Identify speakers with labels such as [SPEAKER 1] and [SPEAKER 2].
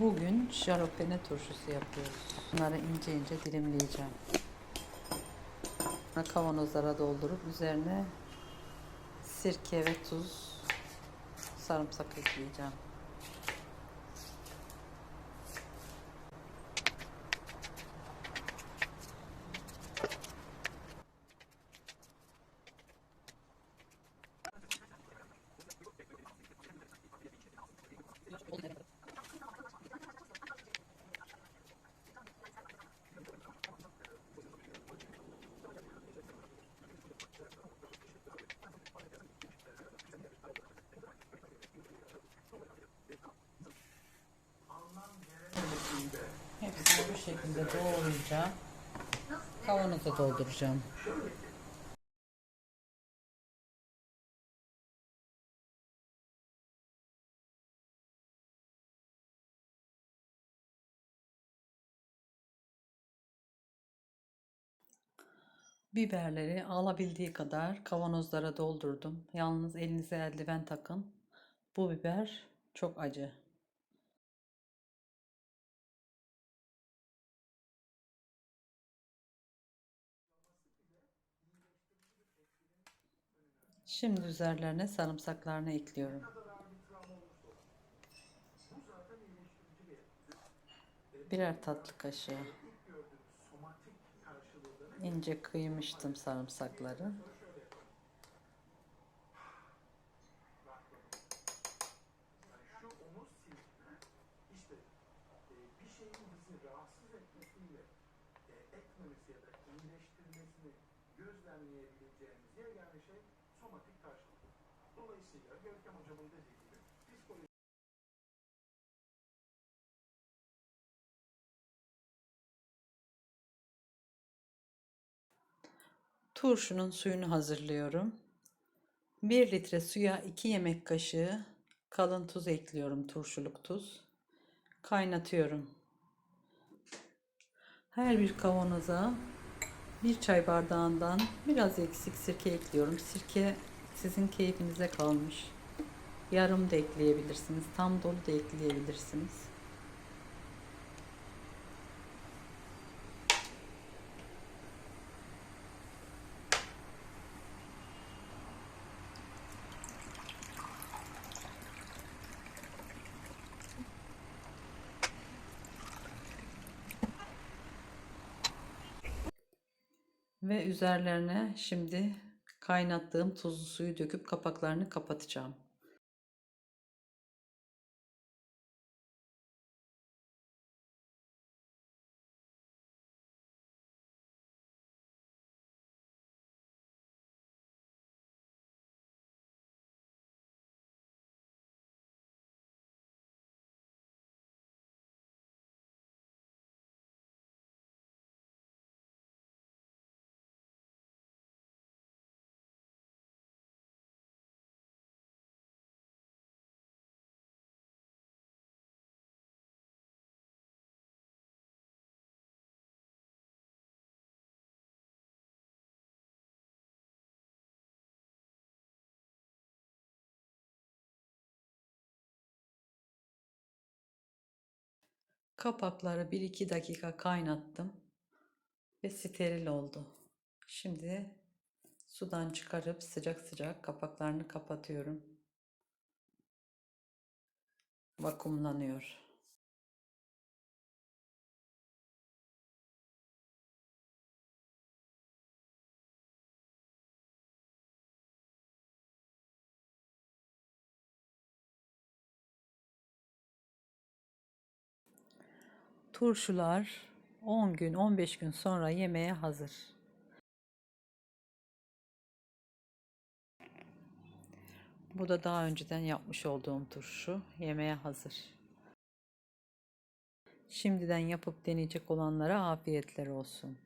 [SPEAKER 1] Bugün jalapeno turşusu yapıyoruz. Bunları ince ince dilimleyeceğim. Kavanozlara doldurup üzerine sirke ve tuz, sarımsak ekleyeceğim. Hepsini bu şekilde doğrayacağım. Kavanoza dolduracağım. Biberleri alabildiği kadar kavanozlara doldurdum. Yalnız elinize eldiven takın. Bu biber çok acı. Şimdi üzerlerine sarımsaklarını ekliyorum. Birer tatlı kaşığı. ince kıymıştım sarımsakları.
[SPEAKER 2] e, e, iyileştirmesini gözlemleyebileceğimiz yegane şey somatik karşılık. Dolayısıyla Görkem hocamın dediği gibi psikoloji
[SPEAKER 1] Turşunun suyunu hazırlıyorum. 1 litre suya 2 yemek kaşığı kalın tuz ekliyorum, turşuluk tuz. Kaynatıyorum. Her bir kavanoza bir çay bardağından biraz eksik sirke ekliyorum. Sirke sizin keyfinize kalmış. Yarım da ekleyebilirsiniz, tam dolu da ekleyebilirsiniz. Ve üzerlerine şimdi kaynattığım tuzlu suyu döküp kapaklarını kapatacağım. Kapakları 1-2 dakika kaynattım ve steril oldu. Şimdi sudan çıkarıp sıcak sıcak kapaklarını kapatıyorum. Vakumlanıyor. Turşular 10 gün 15 gün sonra yemeğe hazır. Bu da daha önceden yapmış olduğum turşu. Yemeğe hazır. Şimdiden yapıp deneyecek olanlara afiyetler olsun.